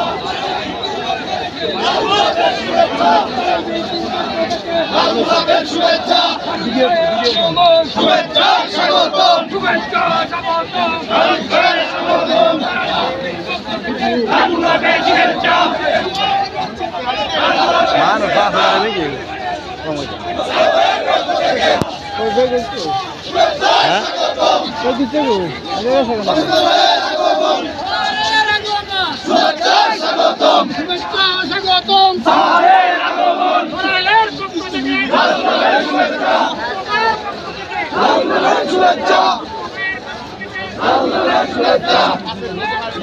তো সময় গেল পাগল হয়ে আছে মানুষ মানুষ পাঁচ হাজার বেশি হ্যাঁ স্বাগতম Al-Rasulullah! Al-Rasulullah!